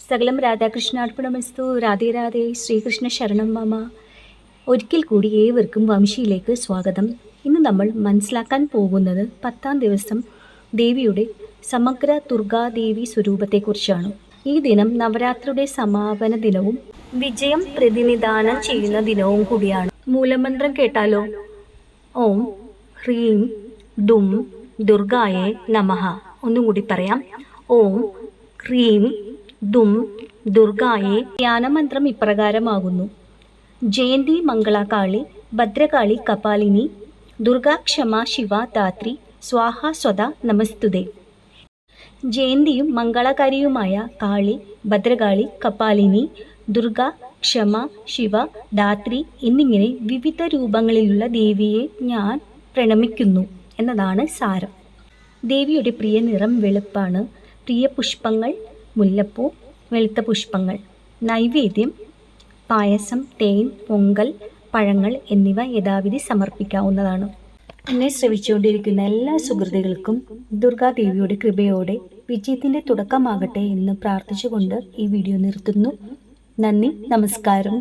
സകലം രാധാകൃഷ്ണാർപ്പണമസ്തു. രാധേ രാധേ. ശ്രീകൃഷ്ണ ശരണം മാമ. ഒരിക്കൽ കൂടി ഏവർക്കും വംശിയിലേക്ക് സ്വാഗതം. ഇന്ന് നമ്മൾ മനസ്സിലാക്കാൻ പോകുന്നത് പത്താം ദിവസം ദേവിയുടെ സമഗ്ര ദുർഗാദേവി സ്വരൂപത്തെക്കുറിച്ചാണ്. ഈ ദിനം നവരാത്രിയുടെ സമാപന ദിനവും വിജയം പ്രതിനിധാനം ചെയ്യുന്ന ദിനവും കൂടിയാണ്. മൂലമന്ത്രം കേട്ടാലോ? ഓം ഹ്രീം ദും ദുർഗായേ നമഹ ഒന്നും കൂടി പറയാം. ഓം ഹ്രീം ദും ദുർഗായേ ധ്യാനമന്ത്രം ഇപ്രകാരമാകുന്നു. ജയന്തി മംഗളകാളി ഭദ്രകാളി കപാലിനി ദുർഗാക്ഷമ ശിവ ധാത്രി സ്വാഹ സ്വത നമസ്തുതേ. ജയന്തിയും മംഗളകാരിയുമായ കാളി ഭദ്രകാളി കപാലിനി ദുർഗ ക്ഷമ ശിവ ധാത്രി എന്നിങ്ങനെ വിവിധ രൂപങ്ങളിലുള്ള ദേവിയെ ഞാൻ പ്രണമിക്കുന്നു എന്നതാണ് സാരം. ദേവിയുടെ പ്രിയ നിറം വെളുപ്പാണ്. പ്രിയ പുഷ്പങ്ങൾ മുല്ലപ്പൂ വെളുത്ത പുഷ്പങ്ങൾ നൈവേദ്യം പായസം തേൻ പൊങ്കൽ പഴങ്ങൾ എന്നിവ യഥാവിധി സമർപ്പിക്കാവുന്നതാണ്. എന്നെ ശ്രവിച്ചുകൊണ്ടിരിക്കുന്ന എല്ലാ സുഹൃത്തുക്കൾക്കും ദുർഗാദേവിയുടെ കൃപയോടെ വിജയത്തിന്റെ തുടക്കമാകട്ടെ എന്ന് പ്രാർത്ഥിച്ചുകൊണ്ട് ഈ വീഡിയോ നിർത്തുന്നു. നന്ദി നമസ്കാരം.